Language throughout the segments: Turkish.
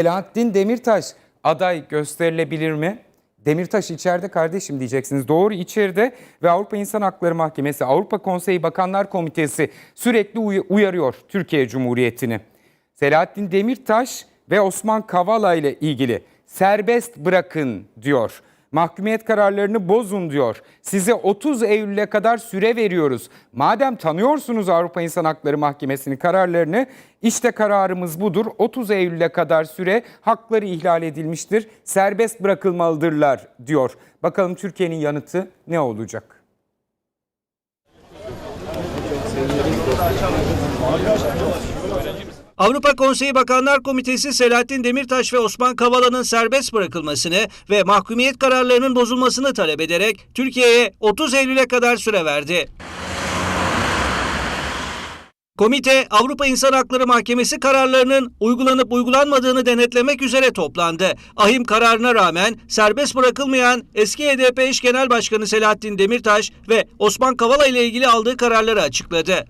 Selahattin Demirtaş aday gösterilebilir mi? Demirtaş içeride kardeşim diyeceksiniz. Doğru içeride ve Avrupa İnsan Hakları Mahkemesi, Avrupa Konseyi Bakanlar Komitesi sürekli uy- uyarıyor Türkiye Cumhuriyeti'ni. Selahattin Demirtaş ve Osman Kavala ile ilgili serbest bırakın diyor. Mahkumiyet kararlarını bozun diyor. Size 30 Eylül'e kadar süre veriyoruz. Madem tanıyorsunuz Avrupa İnsan Hakları Mahkemesi'nin kararlarını, işte kararımız budur. 30 Eylül'e kadar süre hakları ihlal edilmiştir. Serbest bırakılmalıdırlar diyor. Bakalım Türkiye'nin yanıtı ne olacak? Avrupa Konseyi Bakanlar Komitesi Selahattin Demirtaş ve Osman Kavala'nın serbest bırakılmasını ve mahkumiyet kararlarının bozulmasını talep ederek Türkiye'ye 30 Eylül'e kadar süre verdi. Komite Avrupa İnsan Hakları Mahkemesi kararlarının uygulanıp uygulanmadığını denetlemek üzere toplandı. Ahim kararına rağmen serbest bırakılmayan eski HDP eş genel başkanı Selahattin Demirtaş ve Osman Kavala ile ilgili aldığı kararları açıkladı.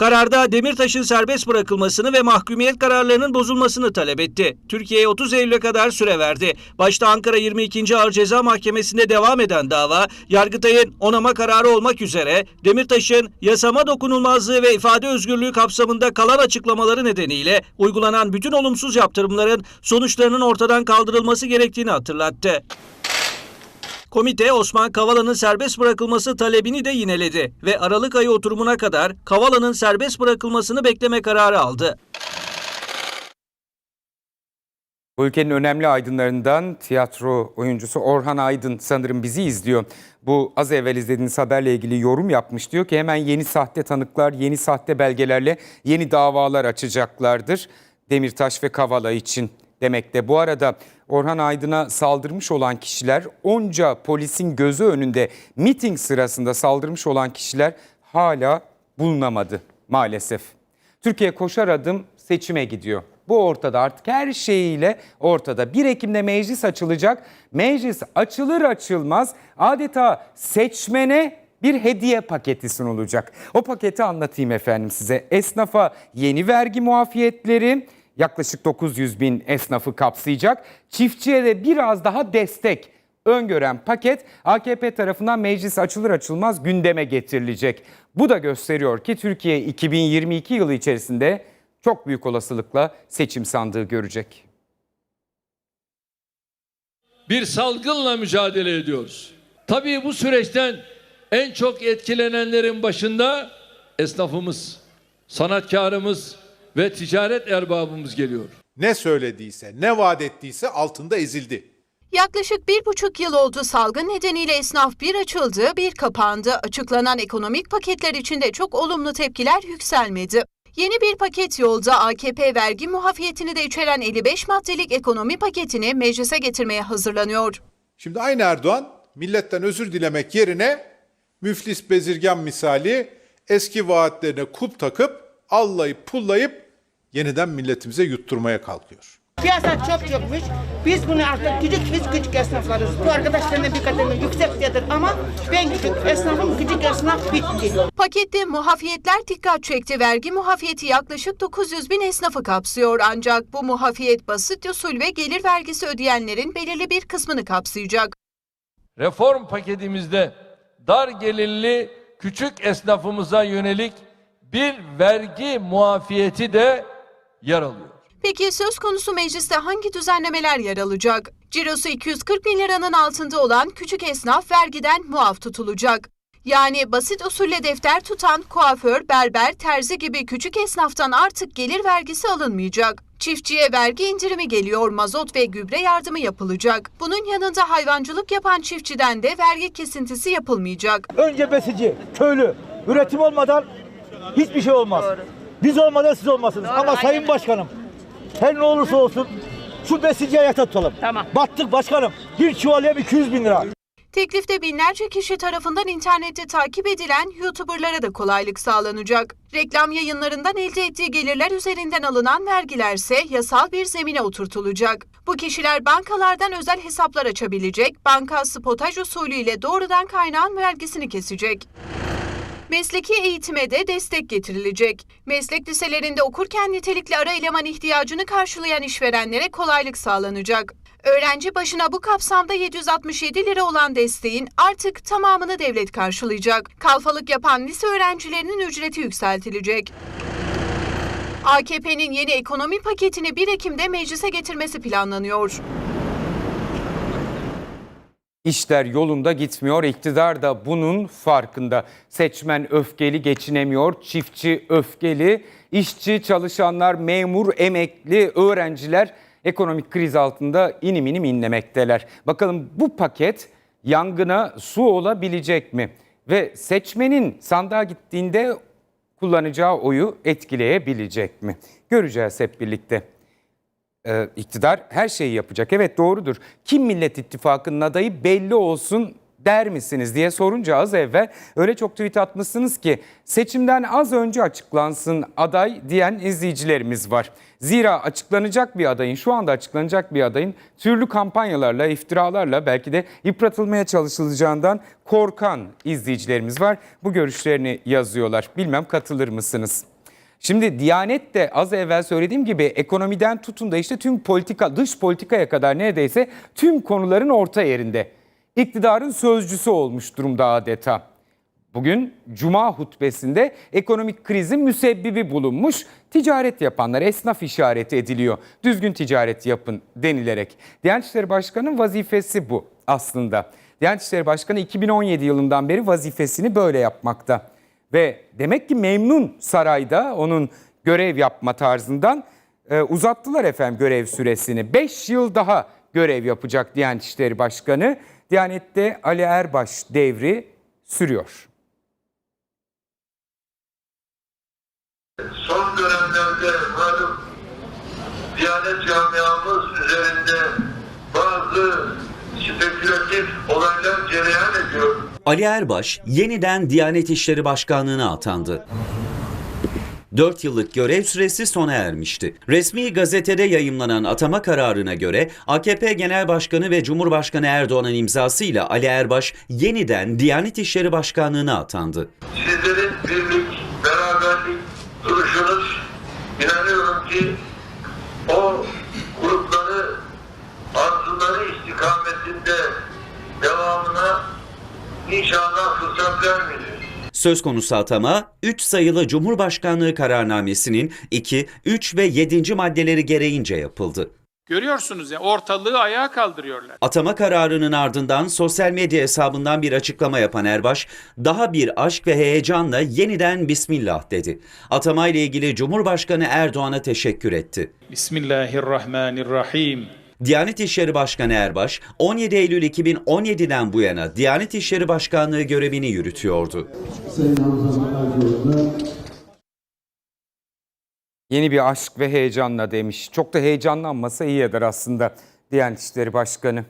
Kararda Demirtaş'ın serbest bırakılmasını ve mahkumiyet kararlarının bozulmasını talep etti. Türkiye'ye 30 Eylül'e kadar süre verdi. Başta Ankara 22. Ağır Ceza Mahkemesi'nde devam eden dava, Yargıtay'ın onama kararı olmak üzere Demirtaş'ın yasama dokunulmazlığı ve ifade özgürlüğü kapsamında kalan açıklamaları nedeniyle uygulanan bütün olumsuz yaptırımların sonuçlarının ortadan kaldırılması gerektiğini hatırlattı. Komite Osman Kavala'nın serbest bırakılması talebini de yineledi ve Aralık ayı oturumuna kadar Kavala'nın serbest bırakılmasını bekleme kararı aldı. Bu ülkenin önemli aydınlarından tiyatro oyuncusu Orhan Aydın sanırım bizi izliyor. Bu az evvel izlediğiniz haberle ilgili yorum yapmış. Diyor ki hemen yeni sahte tanıklar, yeni sahte belgelerle yeni davalar açacaklardır. Demirtaş ve Kavala için demekte. Bu arada Orhan Aydın'a saldırmış olan kişiler onca polisin gözü önünde miting sırasında saldırmış olan kişiler hala bulunamadı maalesef. Türkiye koşar adım seçime gidiyor. Bu ortada artık her şeyiyle ortada. 1 Ekim'de meclis açılacak. Meclis açılır açılmaz adeta seçmene bir hediye paketi sunulacak. O paketi anlatayım efendim size. Esnafa yeni vergi muafiyetleri yaklaşık 900 bin esnafı kapsayacak. Çiftçiye de biraz daha destek öngören paket AKP tarafından meclis açılır açılmaz gündeme getirilecek. Bu da gösteriyor ki Türkiye 2022 yılı içerisinde çok büyük olasılıkla seçim sandığı görecek. bir salgınla mücadele ediyoruz. Tabii bu süreçten en çok etkilenenlerin başında esnafımız, sanatkarımız ve ticaret erbabımız geliyor. ne söylediyse, ne vaat ettiyse altında ezildi. Yaklaşık bir buçuk yıl oldu salgın nedeniyle esnaf bir açıldı, bir kapandı. Açıklanan ekonomik paketler içinde çok olumlu tepkiler yükselmedi. Yeni bir paket yolda AKP vergi muafiyetini de içeren 55 maddelik ekonomi paketini meclise getirmeye hazırlanıyor. Şimdi aynı Erdoğan milletten özür dilemek yerine müflis bezirgan misali eski vaatlerine kup takıp allayıp pullayıp yeniden milletimize yutturmaya kalkıyor. Piyasa çok çökmüş. Biz bunu artık küçük biz küçük esnaflarız. Bu arkadaşların da bir kademe yüksek diyedir ama ben küçük esnafım küçük esnaf bitti. Pakette muafiyetler dikkat çekti. Vergi muafiyeti yaklaşık 900 bin esnafı kapsıyor. Ancak bu muafiyet basit usul ve gelir vergisi ödeyenlerin belirli bir kısmını kapsayacak. Reform paketimizde dar gelirli küçük esnafımıza yönelik bir vergi muafiyeti de yer alıyor. Peki söz konusu mecliste hangi düzenlemeler yer alacak? Cirosu 240 bin liranın altında olan küçük esnaf vergiden muaf tutulacak. Yani basit usulle defter tutan kuaför, berber, terzi gibi küçük esnaftan artık gelir vergisi alınmayacak. Çiftçiye vergi indirimi geliyor, mazot ve gübre yardımı yapılacak. Bunun yanında hayvancılık yapan çiftçiden de vergi kesintisi yapılmayacak. Önce besici, köylü. Üretim olmadan hiçbir şey olmaz. Biz olmadan siz olmasınız. Ama Sayın Başkanım, her ne olursa olsun şu besiciyi ayakta tutalım. Tamam. Battık başkanım. Bir çuval yem 200 bin lira. Teklifte binlerce kişi tarafından internette takip edilen YouTuber'lara da kolaylık sağlanacak. Reklam yayınlarından elde ettiği gelirler üzerinden alınan vergilerse yasal bir zemine oturtulacak. Bu kişiler bankalardan özel hesaplar açabilecek, banka spotaj usulüyle doğrudan kaynağın vergisini kesecek. Mesleki eğitime de destek getirilecek. Meslek liselerinde okurken nitelikli ara eleman ihtiyacını karşılayan işverenlere kolaylık sağlanacak. Öğrenci başına bu kapsamda 767 lira olan desteğin artık tamamını devlet karşılayacak. Kalfalık yapan lise öğrencilerinin ücreti yükseltilecek. AKP'nin yeni ekonomi paketini 1 Ekim'de meclise getirmesi planlanıyor. İşler yolunda gitmiyor. İktidar da bunun farkında. Seçmen öfkeli geçinemiyor. Çiftçi öfkeli. işçi, çalışanlar, memur, emekli, öğrenciler ekonomik kriz altında inim inim inlemekteler. Bakalım bu paket yangına su olabilecek mi? Ve seçmenin sandığa gittiğinde kullanacağı oyu etkileyebilecek mi? Göreceğiz hep birlikte e, iktidar her şeyi yapacak. Evet doğrudur. Kim Millet İttifakı'nın adayı belli olsun der misiniz diye sorunca az evvel öyle çok tweet atmışsınız ki seçimden az önce açıklansın aday diyen izleyicilerimiz var. Zira açıklanacak bir adayın, şu anda açıklanacak bir adayın türlü kampanyalarla, iftiralarla belki de yıpratılmaya çalışılacağından korkan izleyicilerimiz var. Bu görüşlerini yazıyorlar. Bilmem katılır mısınız? Şimdi Diyanet de az evvel söylediğim gibi ekonomiden tutun da işte tüm politika, dış politikaya kadar neredeyse tüm konuların orta yerinde. İktidarın sözcüsü olmuş durumda adeta. Bugün Cuma hutbesinde ekonomik krizin müsebbibi bulunmuş. Ticaret yapanlar esnaf işareti ediliyor. Düzgün ticaret yapın denilerek. Diyanet İşleri Başkanı'nın vazifesi bu aslında. Diyanet İşleri Başkanı 2017 yılından beri vazifesini böyle yapmakta. Ve demek ki memnun sarayda onun görev yapma tarzından e, uzattılar efendim görev süresini. 5 yıl daha görev yapacak Diyanet İşleri Başkanı. Diyanet'te Ali Erbaş devri sürüyor. son dönemlerde malum Diyanet camiamız üzerinde bazı spekülatif olaylar cereyan ediyor. Ali Erbaş yeniden Diyanet İşleri Başkanlığı'na atandı. 4 yıllık görev süresi sona ermişti. Resmi gazetede yayımlanan atama kararına göre AKP Genel Başkanı ve Cumhurbaşkanı Erdoğan'ın imzasıyla Ali Erbaş yeniden Diyanet İşleri Başkanlığı'na atandı. Sizlerin birlik, beraberlik duruşunuz inanıyorum ki o inşallah fırsat vermeyecek. Söz konusu atama 3 sayılı Cumhurbaşkanlığı kararnamesinin 2, 3 ve 7. maddeleri gereğince yapıldı. Görüyorsunuz ya ortalığı ayağa kaldırıyorlar. Atama kararının ardından sosyal medya hesabından bir açıklama yapan Erbaş, daha bir aşk ve heyecanla yeniden Bismillah dedi. Atama ile ilgili Cumhurbaşkanı Erdoğan'a teşekkür etti. Bismillahirrahmanirrahim. Diyanet İşleri Başkanı Erbaş, 17 Eylül 2017'den bu yana Diyanet İşleri Başkanlığı görevini yürütüyordu. Yeni bir aşk ve heyecanla demiş. Çok da heyecanlanmasa iyi eder aslında Diyanet İşleri Başkanı.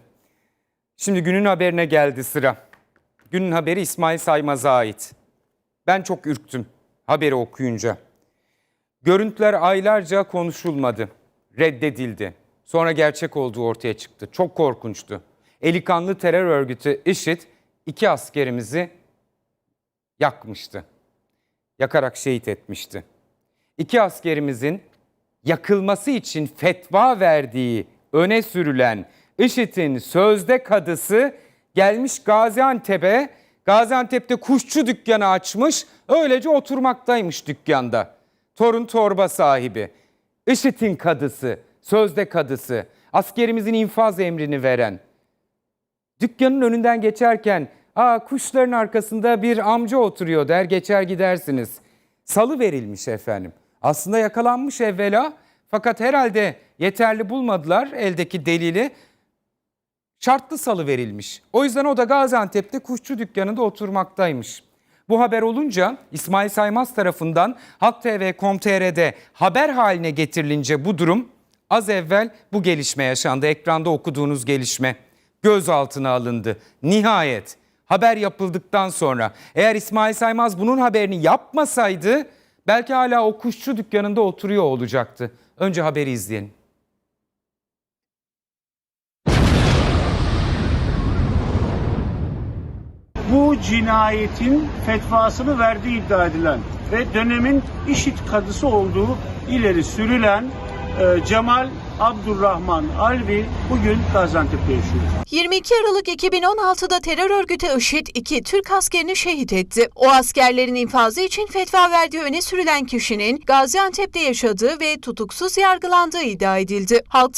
Şimdi günün haberine geldi sıra. Günün haberi İsmail Saymaz'a ait. Ben çok ürktüm haberi okuyunca. Görüntüler aylarca konuşulmadı. Reddedildi. Sonra gerçek olduğu ortaya çıktı. Çok korkunçtu. Elikanlı terör örgütü IŞİD iki askerimizi yakmıştı. Yakarak şehit etmişti. İki askerimizin yakılması için fetva verdiği öne sürülen IŞİD'in sözde kadısı gelmiş Gaziantep'e, Gaziantep'te kuşçu dükkanı açmış, öylece oturmaktaymış dükkanda. Torun torba sahibi, IŞİD'in kadısı, sözde kadısı, askerimizin infaz emrini veren. Dükkanın önünden geçerken, aa kuşların arkasında bir amca oturuyor der geçer gidersiniz. Salı verilmiş efendim. Aslında yakalanmış evvela fakat herhalde yeterli bulmadılar eldeki delili. Şartlı salı verilmiş. O yüzden o da Gaziantep'te kuşçu dükkanında oturmaktaymış. Bu haber olunca İsmail Saymaz tarafından Halk TV.com.tr'de haber haline getirilince bu durum az evvel bu gelişme yaşandı. Ekranda okuduğunuz gelişme gözaltına alındı. Nihayet haber yapıldıktan sonra eğer İsmail Saymaz bunun haberini yapmasaydı belki hala o kuşçu dükkanında oturuyor olacaktı. Önce haberi izleyelim. bu cinayetin fetvasını verdiği iddia edilen ve dönemin IŞİD kadısı olduğu ileri sürülen e, Cemal Abdurrahman Alvi bugün Gaziantep'te yaşıyor. 22 Aralık 2016'da terör örgütü IŞİD iki Türk askerini şehit etti. O askerlerin infazı için fetva verdiği öne sürülen kişinin Gaziantep'te yaşadığı ve tutuksuz yargılandığı iddia edildi. Halk